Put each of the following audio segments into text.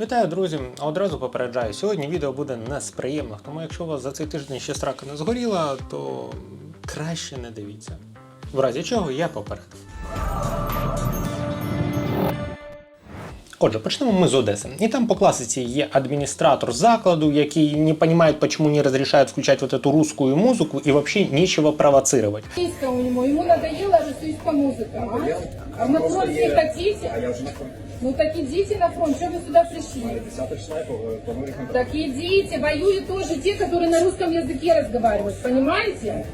Вітаю, друзі! Одразу попереджаю, сьогодні відео буде не з приємних, тому якщо у вас за цей тиждень ще срака не згоріла, то краще не дивіться. В разі чого я попередив. Отже, почнемо ми з Одеси. І там по класиці є адміністратор закладу, який не розуміє, чому не розрішають включати вот эту русскую музику і взагалі нічого провоцировать. Российская у него, ему надоела российская музыка. А, а на фронт не хотите? А я вже на фронт. Ну так идите на фронт, что вы сюда пришли? 10 числа я планую їх на Так идите, воюют тоже те, которые на русском языке разговаривают, понимаете?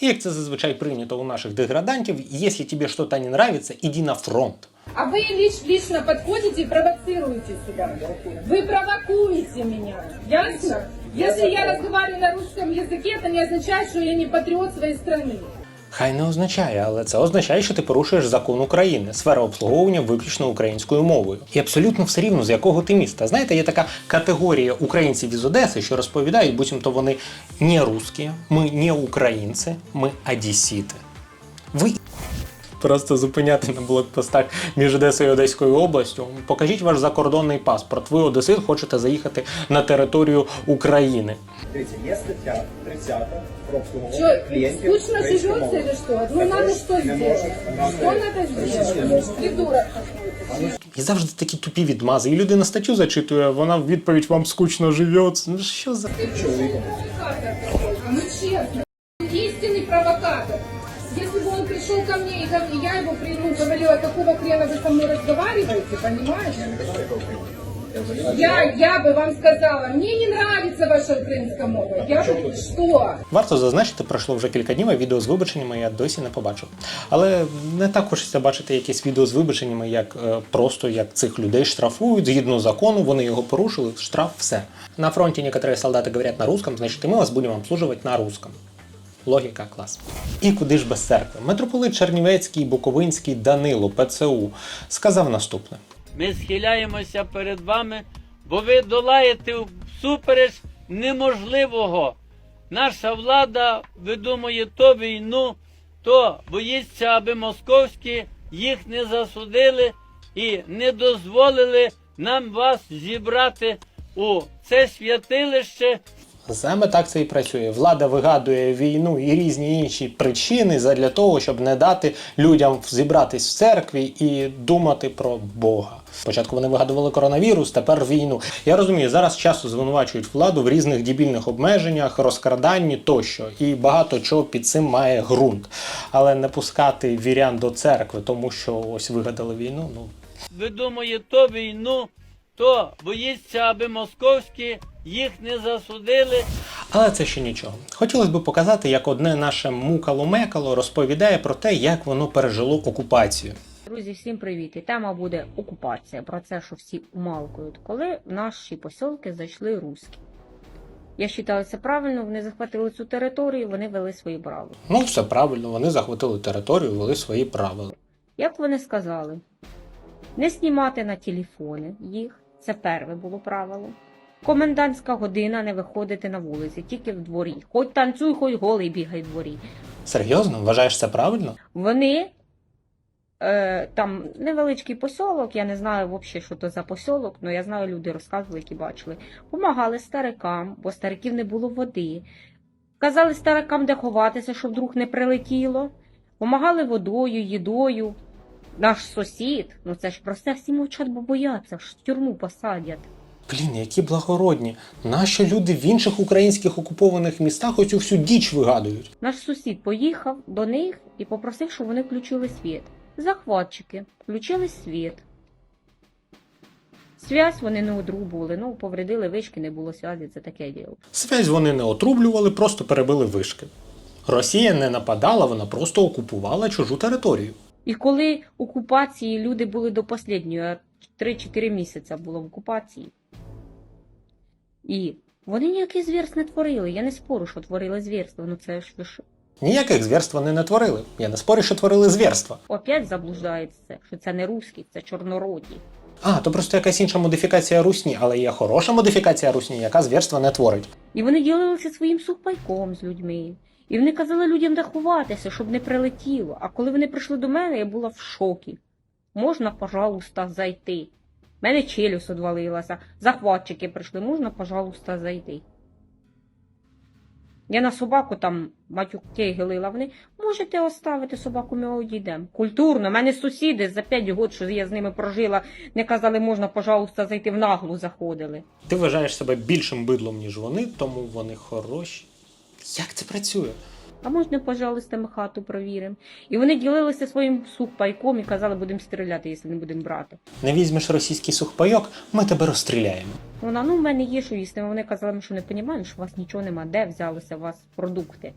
І як це зазвичай прийнято у наших деградантів, якщо тобі щось не нравится, іди на фронт. А вы лишь, лично подходите и провоцируете сюда. Вы провокуете меня, ясно? Если я разговариваю на русском языке, это не означает, что я не патриот своей страны. Хай не означає, але це означає, що ти порушуєш закон України, сфера обслуговування виключно українською мовою. І абсолютно все рівно з якого ти міста. Знаєте, є така категорія українців із Одеси, що розповідають, буцімто вони не русські, ми не українці, ми одесіти. Просто зупиняти на блокпостах між Одесою і Одеською областю. Покажіть ваш закордонний паспорт. Ви Одесит хочете заїхати на територію України. Дивіться, є стаття 30 про обслуговування клієнтів. скучно? Ну? Придурок. І завжди такі тупі відмази. І людина статтю зачитує, вона в відповідь вам скучно живеться. Ну що за. чоловіком. А мы честно. Истинный провокатор Если бы он пришел ко мне и гов- и я его при- ну, говорила, какого хрена вы со мной разговариваете, понимаете? Я, я бы вам сказала, мне не нравится ваша украинская мова. Я бы, что? Варто зазначити, пройшло вже кілька днів, а відео з вибаченнями я досі не побачив. Але не так хочеться бачити якісь відео з вибаченнями, як е, просто як цих людей штрафують згідно закону, вони його порушили, штраф, все. На фронті некоторые солдати говорять на русском, значить і ми вас будемо обслуживать на русском. Логіка клас. І куди ж без церкви? Митрополит Чернівецький, Буковинський Данило ПЦУ сказав наступне. Ми схиляємося перед вами, бо ви долаєте всупереч неможливого. Наша влада видумує то війну, то боїться, аби московські їх не засудили і не дозволили нам вас зібрати у це святилище Саме так це і працює. Влада вигадує війну і різні інші причини задля того, щоб не дати людям зібратись в церкві і думати про Бога. Спочатку вони вигадували коронавірус, тепер війну. Я розумію, зараз часто звинувачують владу в різних дебільних обмеженнях, розкраданні тощо, і багато чого під цим має ґрунт. Але не пускати вірян до церкви, тому що ось вигадали війну. Ну видумує то війну, то боїться, аби московські їх не засудили. Але це ще нічого. Хотілося б показати, як одне наше мукало-мекало розповідає про те, як воно пережило окупацію. Друзі, всім привіт! І тема буде окупація. Про це, що всі умалкують, коли в наші посілки зайшли руські. Я вважаю, це правильно, вони захватили цю територію, вони вели свої правила. Ну, все правильно, вони захватили територію, вели свої правила. Як вони сказали, не знімати на телефони їх, це перше було правило. Комендантська година не виходити на вулиці, тільки в дворі. Хоч танцюй, хоч голий бігай в дворі. Серйозно, вважаєш це правильно? Вони е, там невеличкий посілок, я не знаю взагалі, що то за посілок, але я знаю, люди розказували, які бачили. Помагали старикам, бо стариків не було води. Казали старикам, де ховатися, щоб вдруг не прилетіло. Помагали водою, їдою. Наш сусід, ну це ж про це всі мовчать, бо бояться, ж в тюрму посадять. Блін, які благородні. Нащо люди в інших українських окупованих містах оцю всю діч вигадують? Наш сусід поїхав до них і попросив, щоб вони включили світ. Захватчики включили світ. Связь вони не одрубували, ну повредили вишки, не було зв'язі, це таке діло. Связь вони не отрублювали, просто перебили вишки. Росія не нападала, вона просто окупувала чужу територію. І коли окупації люди були до останнього, а 3-4 місяці було в окупації. І вони ніяких звірств не творили. Я не спорю, що творили звірства, ну це ж ви що? Ніяких звірств вони не творили. Я не спорю, що творили звірства. Опять заблуждається, що це не русські, це чорнороді. А, то просто якась інша модифікація русні, але є хороша модифікація русні, яка звірства не творить. І вони ділилися своїм сухпайком з людьми. І вони казали людям де ховатися, щоб не прилетіло. А коли вони прийшли до мене, я була в шокі. Можна, пожалуйста, зайти. У мене челюсть одвалилася. Захватчики прийшли, можна, пожалуйста, зайти. Я на собаку там матюки гилила. Вони можете оставити собаку, ми одійдемо. Культурно. У мене сусіди за 5 років, що я з ними прожила, не казали, можна, пожалуйста, зайти в наглу заходили. Ти вважаєш себе більшим бидлом, ніж вони, тому вони хороші. Як це працює? А можна, пожалуйста, ми хату провіримо. І вони ділилися своїм сухпайком і казали, будемо стріляти, якщо не будемо брати. Не візьмеш російський сухпайок, ми тебе розстріляємо. Вона, ну в мене є що їсти. Вони казали, ми що не розуміємо, що у вас нічого нема, де взялися у вас продукти.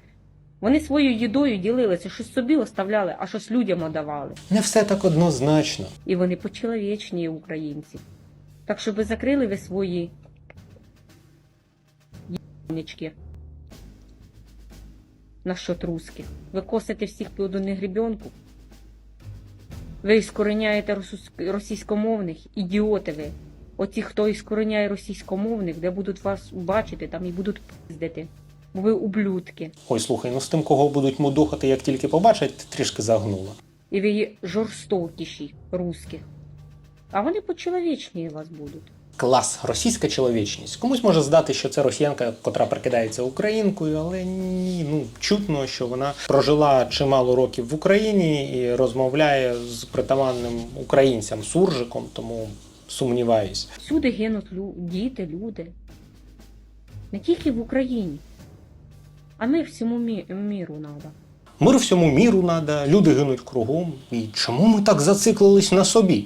Вони своєю їдою ділилися, щось собі оставляли, а щось людям давали. Не все так однозначно. І вони почеловічні українці. Так що ви закрили ви свої єбнички насчет русських. Ви косите всіх під одну гребенку. Ви іскореняєте російськомовних, ідіоти ви. Оті, хто іскореняє російськомовних, де будуть вас бачити, там і будуть пиздити. Бо ви ублюдки. Ой, слухай, ну з тим, кого будуть мудохати, як тільки побачать, ти трішки загнула. І ви є жорстокіші русських. А вони почеловічні вас будуть. Клас, російська чоловічність. Комусь може здати, що це росіянка, котра прикидається українкою, але ні, ну чутно, що вона прожила чимало років в Україні і розмовляє з притаманним українцям суржиком, тому сумніваюсь. Всюди гинуть лю- діти, люди. Не тільки в Україні. А мир всьому мі- міру треба. Мир всьому міру надо, люди гинуть кругом. І чому ми так зациклились на собі?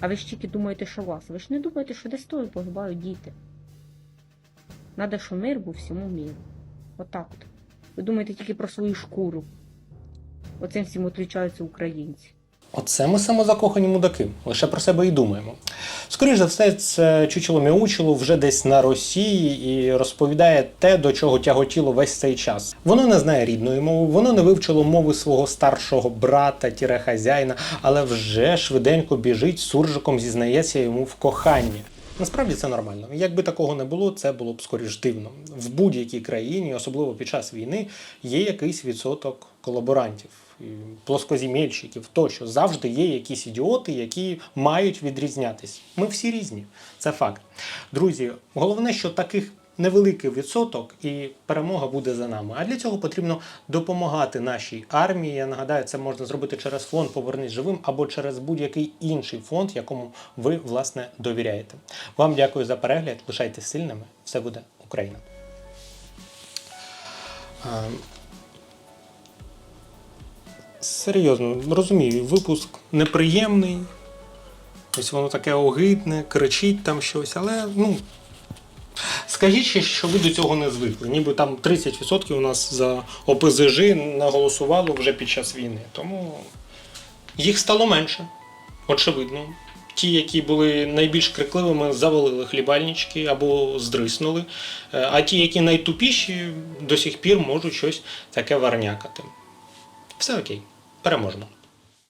А ви ж тільки думаєте, що вас. Ви ж не думаєте, що десь тою погибають діти. Надо, що мир був всьому міру. Отак от. Ви думаєте тільки про свою шкуру. Оцим всім отлічаються українці. Оце ми самозакохані мудаки, лише про себе і думаємо. Скоріше за все, це чучело Мяучело вже десь на Росії і розповідає те, до чого тяготіло весь цей час. Воно не знає рідної мови, воно не вивчило мови свого старшого брата, тіре хазяїна, але вже швиденько біжить суржиком, зізнається йому в коханні. Насправді це нормально. Якби такого не було, це було б скоріш дивно. В будь-якій країні, особливо під час війни, є якийсь відсоток колаборантів, плоскозімельщиків тощо. Завжди є якісь ідіоти, які мають відрізнятись. Ми всі різні, це факт. Друзі, головне, що таких невеликий відсоток і перемога буде за нами. А для цього потрібно допомагати нашій армії. Я нагадаю, це можна зробити через фонд Повернись живим або через будь-який інший фонд, якому ви власне довіряєте. Вам дякую за перегляд. Лишайтесь сильними. Все буде Україна. Серйозно, розумію, випуск неприємний. Ось воно таке огидне, кричить там щось, але ну. Скажіть що ви до цього не звикли. Ніби там 30% у нас за ОПЗЖ наголосувало вже під час війни. Тому їх стало менше. Очевидно. Ті, які були найбільш крикливими, завалили хлібальнички або здриснули. Е, А ті, які найтупіші, до сих пір можуть щось таке варнякати. Все окей, переможемо.